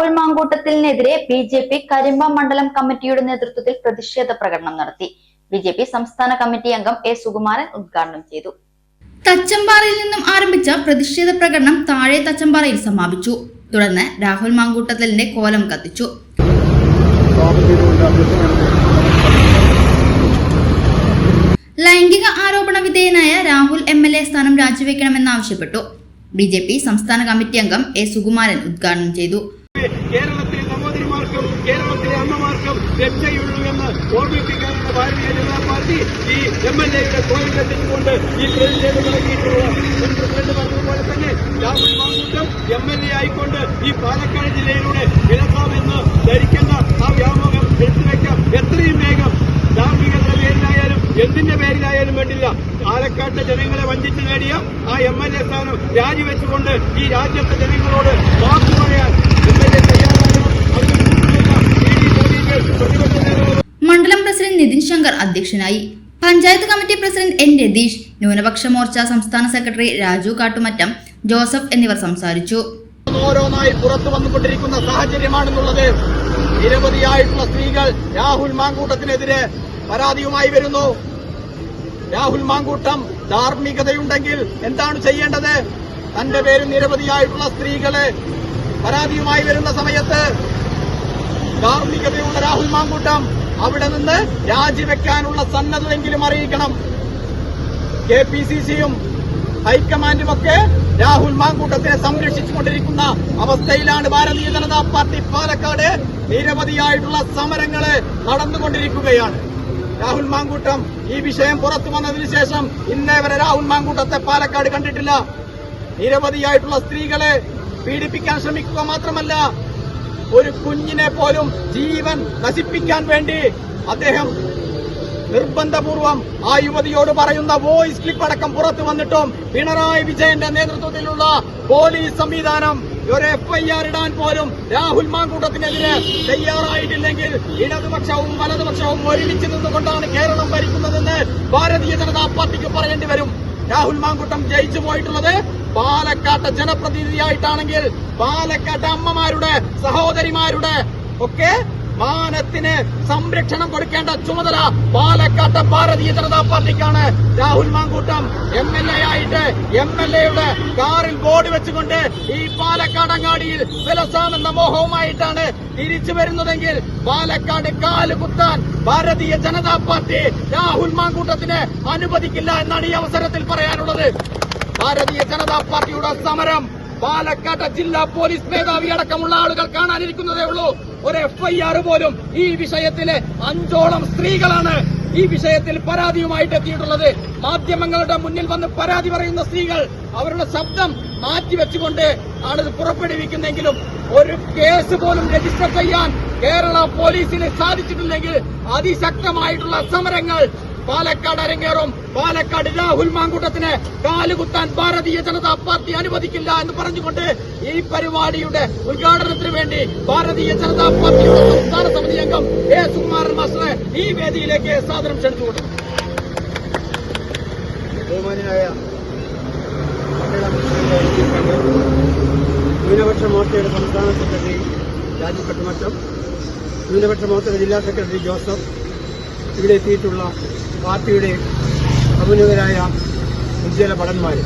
രാഹുൽ മാങ്കൂട്ടത്തിനെതിരെ B J P Karimba മണ്ഡലം കമ്മിറ്റിയുടെ നേതൃത്വത്തിൽ പ്രതിഷേധ പ്രകടനം നടത്തി. ബി ജെ പി സംസ്ഥാന കമ്മിറ്റി അംഗം എ സുകുമാരൻ ഉദ്ഘാടനം ചെയ്തു. തച്ചമ്പാറയിൽ നിന്നും ആരംഭിച്ച പ്രതിഷേധ പ്രകടനം താഴെ തച്ചമ്പാറയിൽ സമാപിച്ചു. തുടർന്ന് രാഹുൽ മാങ്കൂട്ടത്തലിന്റെ കോലം കത്തിച്ചു. ലൈംഗിക ആരോപണ വിധേയനായ രാഹുൽ എം എൽ എ സ്ഥാനം രാജിവെക്കണമെന്നാവശ്യപ്പെട്ടു. ബി ജെ പി സംസ്ഥാന കമ്മിറ്റി അംഗം എ സുകുമാരൻ ഉദ്ഘാടനം ചെയ്തു. കേരളത്തിലെ സഹോദരിമാർക്കും കേരളത്തിലെ അമ്മമാർക്കും രക്ഷയുള്ളൂ എന്ന് ഓർമ്മിപ്പിക്കാനുള്ള ഭാരതീയ ജനതാ പാർട്ടി ഈ എം എൽ എയുടെ കത്തിച്ചുകൊണ്ട് ഈ പ്രതിഷേധം പ്രസിഡന്റ് പറഞ്ഞതുപോലെ തന്നെ Rahul Mankoottam M L A ആയിക്കൊണ്ട് ഈ പാലക്കാട് ജില്ലയിലൂടെ വിലസാമെന്ന് ധരിക്കുന്ന ആ വ്യാമോഹം എടുത്തുവെക്കാം. എത്രയും വേഗം ധാർമ്മികതയുടെ പേരിലായാലും എന്തിന്റെ പേരിലായാലും വേണ്ടില്ല. പാലക്കാട്ടെ ജനങ്ങളെ വഞ്ചിച്ചു നേടിയ ആ എം എൽ എ സ്ഥാനം രാജിവെച്ചുകൊണ്ട് ഈ രാജ്യത്തെ ജനങ്ങളോട് അധ്യക്ഷനായി. Panchayat committee president N. Ratheesh Nyunapaksha Morcha സംസ്ഥാന സെക്രട്ടറി രാജു കാട്ടുമറ്റം ജോസഫ് എന്നിവർ സംസാരിച്ചു. ഓരോന്നായി പുറത്തു വന്നുകൊണ്ടിരിക്കുന്ന സാഹചര്യമാണെന്നുള്ളത് നിരവധിയായിട്ടുള്ള സ്ത്രീകൾ രാഹുൽ മാങ്കൂട്ടത്തിനെതിരെ പരാതിയുമായി വരുന്നു. രാഹുൽ മാങ്കൂട്ടം ധാർമ്മികതയുണ്ടെങ്കിൽ എന്താണ് ചെയ്യേണ്ടത്? തന്റെ പേരിൽ നിരവധിയായിട്ടുള്ള സ്ത്രീകൾ പരാതിയുമായി വരുന്ന സമയത്ത് ധാർമ്മികതയുള്ള രാഹുൽ മാങ്കൂട്ടം അവിടെ നിന്ന് രാജിവെക്കാനുള്ള സന്നദ്ധതെങ്കിലും അറിയിക്കണം. കെ പി സി സിയും ഹൈക്കമാൻഡുമൊക്കെ രാഹുൽ മാങ്കൂട്ടത്തിനെ സംരക്ഷിച്ചുകൊണ്ടിരിക്കുന്ന അവസ്ഥയിലാണ് ഭാരതീയ ജനതാ പാർട്ടി പാലക്കാട് നിരവധിയായിട്ടുള്ള സമരങ്ങൾ നടന്നുകൊണ്ടിരിക്കുകയാണ്. രാഹുൽ മാങ്കൂട്ടം ഈ വിഷയം പുറത്തു വന്നതിന് ശേഷം ഇന്നേ വരെ രാഹുൽ മാങ്കൂട്ടത്തെ പാലക്കാട് കണ്ടിട്ടില്ല. നിരവധിയായിട്ടുള്ള സ്ത്രീകളെ പീഡിപ്പിക്കാൻ ശ്രമിക്കുക മാത്രമല്ല ഒരു കുഞ്ഞിനെ പോലും ജീവൻ നശിപ്പിക്കാൻ വേണ്ടി അദ്ദേഹം നിർബന്ധപൂർവം ആ യുവതിയോട് പറയുന്ന വോയിസ് ക്ലിപ്പ് അടക്കം പുറത്തു വന്നിട്ടും പിണറായി വിജയന്റെ നേതൃത്വത്തിലുള്ള പോലീസ് സംവിധാനം ഒരു എഫ്ഐആർ ഇടാൻ പോലും രാഹുൽ മാങ്കൂട്ടത്തിനെതിരെ തയ്യാറായിട്ടില്ലെങ്കിൽ ഇടതുപക്ഷവും വലതുപക്ഷവും ഒരുമിച്ച് നിന്നുകൊണ്ടാണ് കേരളം ഭരിക്കുന്നതെന്ന് ഭാരതീയ ജനതാ പാർട്ടിക്ക് പറയേണ്ടി വരും. രാഹുൽ മാങ്കൂട്ടം ജയിച്ചു പോയിട്ടുള്ളത് പാലക്കാട്ടെ ജനപ്രതിനിധിയായിട്ടാണെങ്കിൽ പാലക്കാട്ടെ അമ്മമാരുടെ സഹോദരിമാരുടെ ഒക്കെ മാനത്തിന് സംരക്ഷണം കൊടുക്കേണ്ട ചുമതല പാലക്കാട്ടെ Bharatiya Janata പാർട്ടിക്കാണ്. Rahul Mankoottam M L A ആയിട്ട് എം എൽ എയുടെ കാറിൽ ബോർഡ് വെച്ചുകൊണ്ട് ഈ പാലക്കാട് അങ്ങാടിയിൽ വിലസാമെന്ന മോഹവുമായിട്ടാണ് തിരിച്ചു വരുന്നതെങ്കിൽ പാലക്കാട് കാൽ കുത്താൻ ഭാരതീയ ജനതാ പാർട്ടി രാഹുൽ മാങ്കൂട്ടത്തിന് അനുവദിക്കില്ല എന്നാണ് ഈ അവസരത്തിൽ പറയാനുള്ളത്. ഭാരതീയ ജനതാ പാർട്ടിയുടെ സമരം. പാലക്കാട് ജില്ലാ പോലീസ് മേധാവി അടക്കമുള്ള ആളുകൾ കാണാനിരിക്കുന്നതേ ഉള്ളൂ. ഒരു എഫ്ഐആർ പോലും ഈ വിഷയത്തിലെ അഞ്ചോളം സ്ത്രീകളാണ് ഈ വിഷയത്തിൽ പരാതിയുമായിട്ട് എത്തിയിട്ടുള്ളത്. മാധ്യമങ്ങളുടെ മുന്നിൽ വന്ന് പരാതി പറയുന്ന സ്ത്രീകൾ അവരുടെ ശബ്ദം മാറ്റിവെച്ചുകൊണ്ട് ആണിത് പുറപ്പെടുവിക്കുന്നെങ്കിലും ഒരു കേസ് പോലും രജിസ്റ്റർ ചെയ്യാൻ കേരള പോലീസിന് സാധിച്ചിട്ടില്ലെങ്കിൽ അതിശക്തമായിട്ടുള്ള സമരങ്ങൾ പാലക്കാട് അരങ്ങേറും. പാലക്കാട് രാഹുൽ മാങ്കൂട്ടത്തിന് കാലുകുത്താൻ ഭാരതീയ ജനതാ പാർട്ടി അനുവദിക്കില്ല എന്ന് പറഞ്ഞുകൊണ്ട് ഈ പരിപാടിയുടെ ഉദ്ഘാടനത്തിന് വേണ്ടി ഭാരതീയ ജനതാ പാർട്ടിയുടെ സംസ്ഥാന സമിതി അംഗം എ സുകുമാരൻ മാസ്റ്റർ ഈ വേദിയിലേക്ക് ക്ഷണിച്ചുകൊണ്ടു. ബഹുമാനായ ന്യൂനപക്ഷ മോർച്ചയുടെ സംസ്ഥാന സെക്രട്ടറി രാജു കട്ടുമറ്റം ന്യൂനപക്ഷ മോർച്ചയുടെ ജില്ലാ സെക്രട്ടറി ജോസഫ് ഇവിടെ എത്തിയിട്ടുള്ള പാർട്ടിയുടെ സമന്വിതരായ ഉജ്ജ്വല ഭടന്മാർ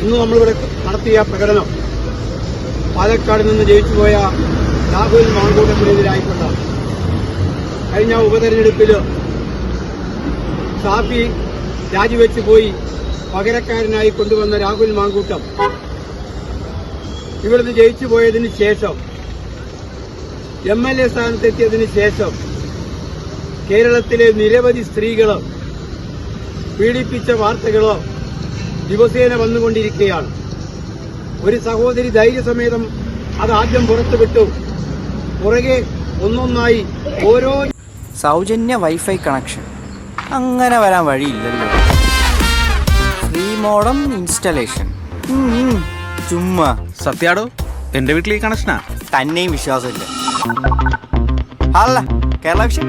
ഇന്ന് നമ്മളിവിടെ നടത്തിയ പ്രകടനം പാലക്കാട് നിന്ന് ജയിച്ചുപോയ രാഹുൽ മാങ്കൂട്ടത്തിനെതിരായിക്കൊണ്ടാണ് കഴിഞ്ഞ ഉപതെരഞ്ഞെടുപ്പിൽ ഷാഫി രാജിവെച്ച് പോയി പകരക്കാരനായി കൊണ്ടുവന്ന രാഹുൽ മാങ്കൂട്ടം ഇവിടുന്ന് ജയിച്ചു പോയതിന് ശേഷം എം എൽ എ സ്ഥാനത്തെത്തിയതിന് ശേഷം കേരളത്തിലെ നിരവധി സ്ത്രീകളോ പീഡിപ്പിച്ച വാർത്തകളോ ദിവസേന വന്നുകൊണ്ടിരിക്കുകയാണ്. ഒരു സഹോദരി ധൈര്യസമേതം അത് ആദ്യം പുറത്തുവിട്ടു. പുറകെ ഒന്നൊന്നായി ഓരോ സൗജന്യ വൈഫൈ കണക്ഷൻ. അങ്ങനെ വരാൻ വഴിയില്ലല്ലോ. Free modem installation. ചുമ്മാ. സത്യാടോ എന്റെ വീട്ടിൽ ഈ കണക്ഷനാ? തന്നെയും വിശ്വാസമില്ല. അല്ല കേരള വിഷൻ.